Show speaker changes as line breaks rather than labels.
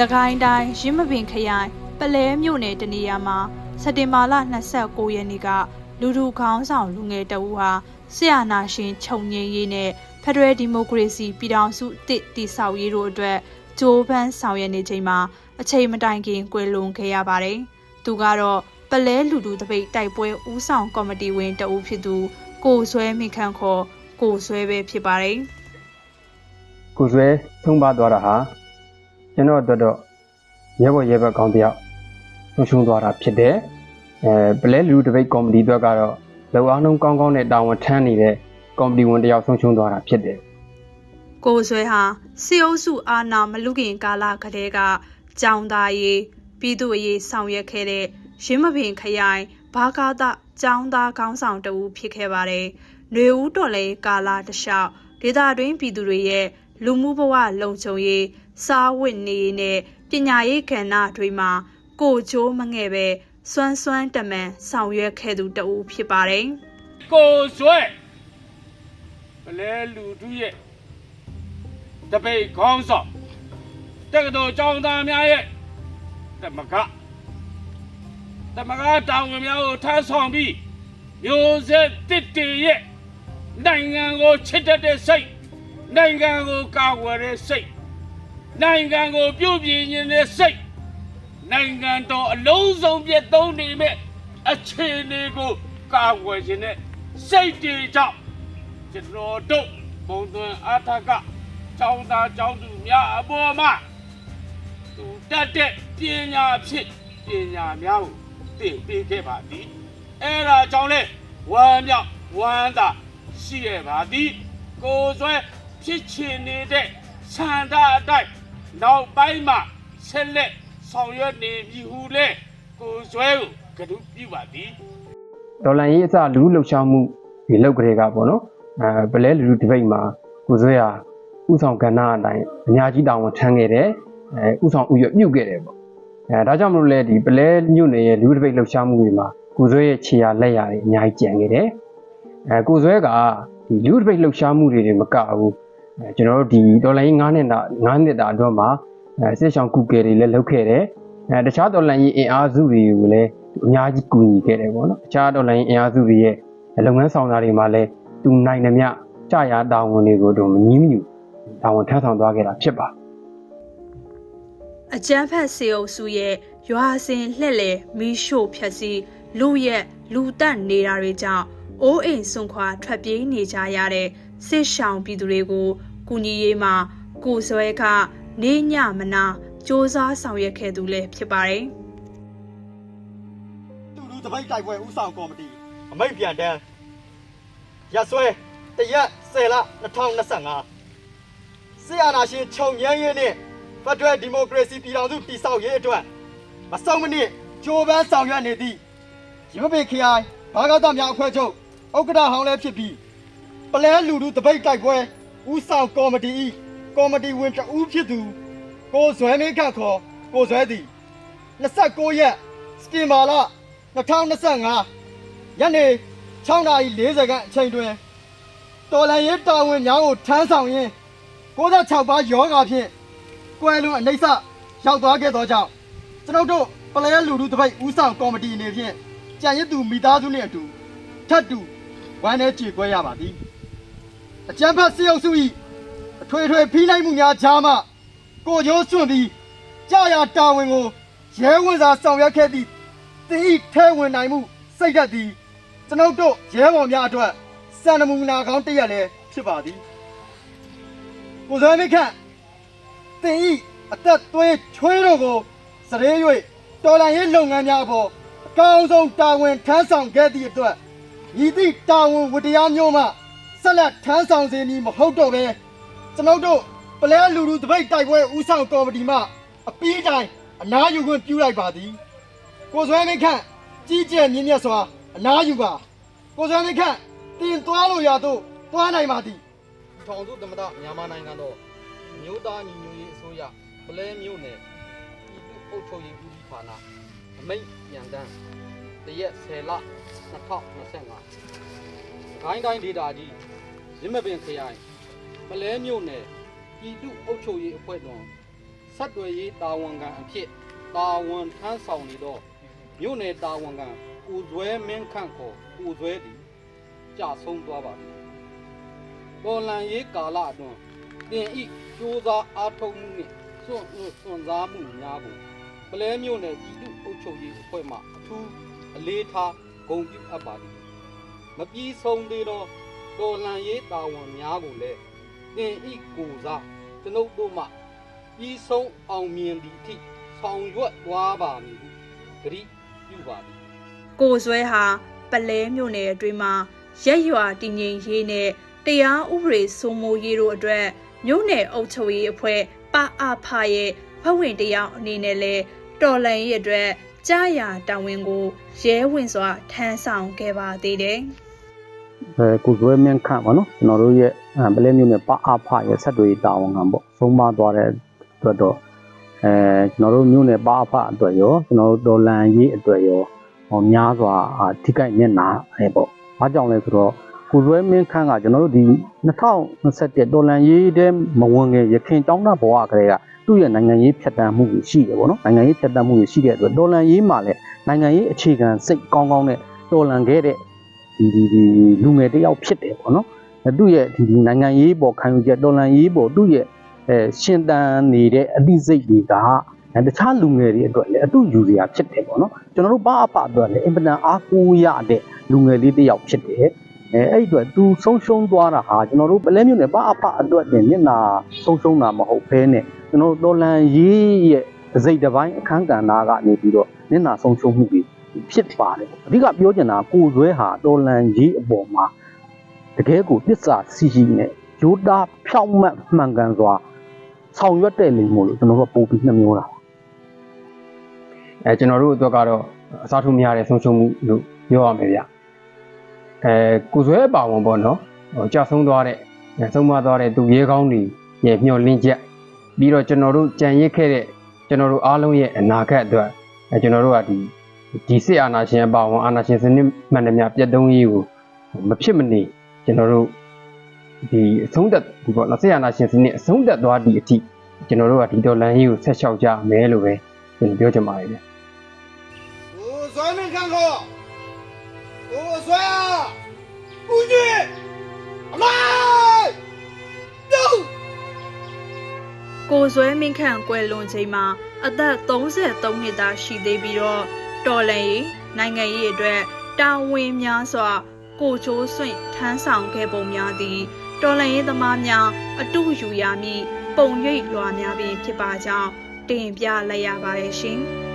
စကိုင်းတိုင်းရင်းမပင်ခရိုင်ပလဲမြို့နယ်တနေရာမှာစက်တင်ဘာလ29ရက်နေ့ကလူလူခေါင်းဆောင်လူငယ်တအူဟာဆရာနာရှင်ခြုံငိမ့်ရေးနဲ့ဖက်ဒရယ်ဒီမိုကရေစီပြည်ထောင်စုအသစ်တည်ဆောက်ရေးတို့အတွက်ကြိုးပမ်းဆောင်ရွက်နေချိန်မှာအချိန်မတိုင်ခင်ကွယ်လွန်ခဲ့ရပါတယ်။သူကတော့ပလဲလူလူတပိတ်တိုက်ပွဲဦးဆောင်ကော်မတီဝင်တအူဖြစ်သူကိုဆွဲမိခန့်ခေါ်ကိုဆွဲပဲဖြစ်ပါတယ်။
ကိုယ်ဆွဲသုံးပါသွားတာဟာ ကျွန်တော်အတွက်တော့ရဲဘော်ရဲဘက်ကောင်းတယောက်ဆုံးရှုံးသွားတာဖြစ်တယ်အဲပလဲလူတပိတ်ကော်မတီအတွက်ကတော့လောအားလုံးကောင်းကောင်းနဲ့တာဝန်ထမ်းနေတဲ့ကော်မတီဝင်တယောက်ဆုံးရှုံးသွားတာဖြစ်တယ်
ကိုယ်ဆွဲဟာစီအုပ်စုအာနာမလူခင်ကာလကတည်းကကြောင်သားရေးပြည်သူ့အရေးဆောင်ရွက်ခဲ့တဲ့ရင်းမပင်ခရိုင်ဘာကာသကြောင်သားခေါင်းဆောင်တဦးဖြစ်ခဲ့ပါတယ်။ຫນွေဦးတော်လည်းကာလတစ်လျှောက်ဒေသတွင်းပြည်သူတွေရဲ့ လူမှုဘဝလုံခြုံရေးစားဝတ်နေရေးနဲ့ပညာရေးကဏ္ဍတွေမှာကိုချိုးမငဲ့ပဲစွမ်းစွမ်းတမန်ဆောင်ရွက်ခဲ့သူတဦးဖြစ်ပါတယ်။
ကိုဆွဲပလဲလူတို့ရဲ့တပိတ်ခေါင်းဆောင်တက္ကသိုလ်ကျောင်းသားများရဲ့တမကတမကတောင်ဝင်များကိုထမ်းဆောင်ပြီးမျိုးဆက်တစ်တေရဲ့နိုင်ငံကိုချစ်တတ်တဲ့စိတ် နိုင်ငံကိုကာကွယ်တဲ့စိတ်နိုင်ငံကိုပြုပြင်နေတဲ့စိတ်နိုင်ငံတော်အလုံးစုံပြည့်သုံးနေမဲ့အခြေအနေကိုကာကွယ်ခြင်းနဲ့စိတ်တွေကြောင့်ကျွန်တော်တို့ဘုံသွင်းအထက်ကကျောင်းသားကျောင်းသူများအပေါ်မှာသူတတ်တဲ့ပညာဖြစ်ပညာများကိုသင်ပေးခဲ့ပါသည်အဲ့ဒါကြောင့်လဲဝမ်းမြောက်ဝမ်းသာရှိရပါသည်ကိုယ်ဆွဲ ဖြစ်ချင်နေတဲ့ဆန္ဒအတိုင်းနောက်ပိုင်းမှာဆက်လက်ဆောင်ရွက်နေပြီဟုလဲကိုယ်ဆွဲကိုကတိပြုပါသည်
ဒေါ်လာရေးအစလူလှုပ်ရှားမှုဒီလောက်ကလေးကပေါ့နော်အဲပလဲလူလူတပိတ်မှာကိုယ်ဆွဲဟာဥဆောင်ကဏ္ဍအတိုင်းအများကြီးတာဝန်ထမ်းခဲ့တယ်အဲဥဆောင်ဥရပြုတ်ခဲ့တယ်ပေါ့အဲဒါကြောင့်မလို့လဲဒီပလဲမြို့နယ်ရဲ့လူတပိတ်လှုပ်ရှားမှုတွေမှာကိုယ်ဆွဲရဲ့ခြေရာလက်ရာတွေအများကြီးကျန်ခဲ့တယ်အဲကိုယ်ဆွဲကဒီလူတပိတ်လှုပ်ရှားမှုတွေတွေမကဘူးအဲ ကျွန်တော်တို့ဒီဒေါ်လာရေး9နှစ်တာ9နှစ်တာအတွက်မှာအဲစစ်ဆောင်ကုကယ်တွေလည်းလုပ်ခဲ့တယ်အဲတခြားဒေါ်လာရေးအင်အားစုတွေကိုလည်းအများကြီးကူညီခဲ့တယ်ပေါ့နော်တခြားဒေါ်လာရေးအင်အားစုတွေရဲ့လုပ်ငန်းဆောင်တာတွေမှာလည်းသူနိုင်သမျှကြာရတာဝန်တွေကိုတော့မငြင်းမညူတာဝန်ထမ်းဆောင်သွားခဲ့တာဖြစ်ပါ
အကျန်းဖက်စေအုပ်စုရဲ့ရွာစင်လှက်လေမီးရှို့ဖြက်စီလူရက်လူတက်နေတာတွေကြောင့်အိုးအိမ်စွန့်ခွာထွက်ပြေးနေကြရတဲ့ စစ်ရှောင်ပြည်သူတွေကိုကူညီရေးမှာကိုယ်စွဲကနေညမနာစ조사ဆောင်ရွက်ခဲ့သူလည်းဖြစ်ပါတယ်
တူတူတပိတ်တိုက်ပွဲဥဆောင်ကော်မတီအမိတ်ပြန်တန်းရက်စွဲတရက်10လ2025ဆီအာနာရှင်ခြုံငန်းရေးနဲ့ဖက်ဒရယ်ဒီမိုကရေစီပြည်ထောင်စုတည်ဆောက်ရေးအတွက်မဆုံးမနစ်ကြိုးပမ်းဆောင်ရွက်နေသည့်ရမပေခရိုင်ဘာဂတများအဖွဲ့ချုပ်ဥက္ကဋ္ဌဟောင်းလည်းဖြစ်ပြီး ပလဲလူလူတပိတ်တိုက်ပွဲဥဆောင်ကော်မတီ၏ကော်မတီဝင်တဦးဖြစ်သူကိုဇွဲမင်းခန့်ခေါ်ကိုဇွဲသည်29ရက်စတင်မာလ2025ညနေ6:40ခန့်အချိန်တွင်တော်လန်ရေးတာဝန်များကိုထမ်းဆောင်ရင်း96ပါးယောဂါဖြင့်ကွယ်လွန်အနှိမ့်ဆရောက်သွားခဲ့သောကြောင့်ကျွန်ုပ်တို့ပလဲလူလူတပိတ်ဦးဆောင်ကော်မတီအနေဖြင့်ကြံရစ်သူမိသားစုနှင့်အတူထပ်တူဝမ်းနဲ့ကြေကွဲရပါသည် အကြံဖတ်စေအုပ်စု၏အထွေထွေဖိနှိုက်မှုများကြားမှကိုကျိုးစွန့်ပြီးကြာရတာဝန်ကိုရဲဝန်စာဆောင်ရွက်ခဲ့သည့်သင်ဤထဲဝင်နိုင်မှုစိတ်ဓာတ်သည်ကျွန်ုပ်တို့ရဲဘော်များအတွက်စံနမူနာကောင်းတစ်ရက်လည်းဖြစ်ပါသည်ကိုဇော်မိခန့်သင်ဤအသက်သွေးချွေးတို့ကိုစရေ၍တော်လန်ရေးလုပ်ငန်းများအပေါ်အကောင်းဆုံးတာဝန်ထမ်းဆောင်ခဲ့သည့်အတွက်ဤသည့်တာဝန်ဝတ္တရားမျိုးမှ ဆက်လက်ထမ်းဆောင်စေမည်မဟုတ်တော့ဘဲကျွန်ုပ်တို့ပလဲလူလူတပိတ်တိုက်ပွဲဦးဆောင်ကော်မတီမှအပီးတိုင်းအနားယူခွင့်ပြုလိုက်ပါသည်ကိုဇွဲမင်းခန့်ကြီးကျယ်မြင့်မြတ်စွာအနားယူပါကိုဇွဲမင်းခန့်တင်သွားလို့ရတော့သွားနိုင်ပါသည်
ထောင်စုသမ္မတမြန်မာနိုင်ငံတော်အမျိုးသားညီညွတ်ရေးအစိုးရပလဲမြို့နယ်ပြည်သူ့အုပ်ချုပ်ရေးဦးစီးဌာနအမိတ်ပြန်တန်းတရက်10လ2025 ခိုင်းတိုင်းဒေတာကြီးရင်းမပင်ခရိုင်ပလဲမြို့နယ်ပြည်သူ့အုပ်ချုပ်ရေးအဖွဲ့တော်စဆက်သွယ်ရေးတာဝန်ခံအဖြစ်တာဝန်ထမ်းဆောင်နေသောမြို့နယ်တာဝန်ခံကိုဇွဲမင်းခန့်ခေါ်ကိုဇွဲသည်ကြာဆုံးသွားပါသည်တော်လန်ရေးကာလအတွင်းတင်ဤစူးစားအားထုတ်မှုနှင့်စွန့်လွတ်စွန့်စားမှုများကိုပလဲမြို့နယ်ပြည်သူ့အုပ်ချုပ်ရေးအဖွဲ့မှအထူးအလေးထားဂုဏ်ပြုအပ်ပါသည် မပြီးဆုံးသေးသောတော်လန်ရေးတာဝန်များကိုလည်းတင်ဤကိုစားကျွန်ုပ်တို့မှပြီးဆုံးအောင်မြင်သည့်အထိဆောင်ရွက်သွားပါမည်ဟုဂရုပြုပါသည်
ကိုဇွဲဟာပလဲမြို့နယ်အတွင်းမှာရက်ရွာတည်ငြိမ်ရေးနဲ့တရားဥပဒေစိုးမိုးရေးတို့အတွက်မြို့နယ်အုပ်ချုပ်ရေးအဖွဲ့ပအဖရဲ့ဖွဲ့ဝင်တယောက်အနေနဲ့လဲတော်လန်ရေးအတွက်ကြားရတာဝန်ကိုရဲဝင်စွာထမ်းဆောင်ခဲ့ပါသေးတယ်။
အဲကိုဇွဲမင်းခန့်ပါနော်ကျွန်တော်တို့ရဲ့အဲပလဲမျိုးနဲ့ပအဖရဲ့ဆက်တွေတာဝန်ခံပေါ့ဆုံးမသွားတဲ့အတွက်တော့အဲကျွန်တော်တို့မျိုးနဲ့ပအဖအတွက်ရောကျွန်တော်တို့ဒေါ်လန်ရေးအတွက်ရောဟောများစွာအာထိခိုက်မျက်နှာအဲပေါ့ဘာကြောင့်လဲဆိုတော့ကိုဇွဲမင်းခန့်ကကျွန်တော်တို့ဒီ2021ဒေါ်လန်ရေးတဲ့မဝင်ခင်ရခင်တောင်းတဘဝကလေးကသူ့ရဲ့နိုင်ငံရေးဖြတ်တန်းမှုကြီးရှိတယ်ပေါ့နော်နိုင်ငံရေးဖြတ်တန်းမှုကြီးရှိတဲ့အတွက်ဒေါ်လန်ရေးမှာလည်းနိုင်ငံရေးအခြေခံစိတ်ကောင်းကောင်းနဲ့တော်လန်ခဲ့တဲ့ ဒီဒီဒီလူငယ်တစ်ယောက်ဖြစ်တယ်ပေါ့နော်အဲသူ့ရဲ့ဒီဒီနိုင်ငံရေးပေါ်ခံယူချက်တော်လန်ရေးပေါ်သူ့ရဲ့အဲရှင်တန်နေတဲ့အသည့်စိတ်တွေကအဲတခြားလူငယ်တွေအတွက်လည်းအတူယူစရာဖြစ်တယ်ပေါ့နော်ကျွန်တော်တို့ဘာအဖအတွက်လည်းအင်ပဒန်အားကိုးရတဲ့လူငယ်လေးတစ်ယောက်ဖြစ်တယ်အဲအဲ့ဒီအတွက်သူဆုံးရှုံးသွားတာဟာကျွန်တော်တို့ပလဲမျိုးနဲ့ဘာအဖအတွက်တင်မျက်နာဆုံးရှုံးတာမဟုတ်ဘဲနဲ့ကျွန်တော်တို့တော်လန်ရေးရဲ့တစ်စိတ်တစ်ပိုင်းအခန်းကဏ္ဍကနေပြီးတော့မျက်နာဆုံးရှုံးမှုတွေ ဖြစ်ပါတယ်အဓိကပြောချင်တာကိုယ်ဆွဲဟာတော်လန်ရေးအပေါ်မှာတကယ်ကိုတစ္ဆာစီစီနဲ့ဂျိုးတာဖြောင့်မတ်မှန်ကန်စွာဆောင်ရွက်တဲ့လူမျိုးလို့ကျွန်တော်တို့ကပို့ပြီးနှမျိုးတာပါ
အဲကျွန်တော်တို့အတွက်ကတော့အစားထိုးမရတဲ့ဆုံးရှုံးမှုလို့ပြောရမယ်ဗျအဲကိုဇွဲပါဝင်ပေါ့နော်ဟိုကြာဆုံးသွားတဲ့ဆုံးမသွားတဲ့သူရဲကောင်းတွေရဲ့မျှော်လင့်ချက်ပြီးတော့ကျွန်တော်တို့ကြံရစ်ခဲ့တဲ့ကျွန်တော်တို့အားလုံးရဲ့အနာဂတ်အတွက်အဲကျွန်တော်တို့ကဒီ ဒီစစ်အာဏာရှင်အပါဝင်အာဏာရှင်စနစ်မှန်တယ်များပြတ်သုံးရေးကိုမဖြစ်မနေကျွန်တော်တို့ဒီအဆုံးသက်ဒီပေါ့နော်စစ်အာဏာရှင်စနစ်အဆုံးသက်သွားသည့်အထိကျွန်တော်တို့ကဒီဒေါ်လန်ကြီးကိုဆက်လျှောက်ကြမယ်လို့ပဲကျွန်တော်ပြောချင်ပါတယ်ဗျ
ကိုဇွဲမင်းခန့်ခေါ်ကိုဇွဲဦးကြီးအမိုင်းတို့
ကိုဇွဲမင်းခန့်ကွယ်လွန်ချိန်မှာအသက်33နှစ်သားရှိသေးပြီးတော့ တော်လန်ရေးနိုင်ငံရေးအတွက်တာဝန်များစွာ ကိုချိုးဆွင့်ထမ်းဆောင်ခဲ့ပုံများသည်တော်လန်ရေးသမားများအတူယူရမည်ပုံရိပ်လွာများပင်ဖြစ်ပါကြောင်းတင်ပြလိုက်ရပါတယ်ရှင်။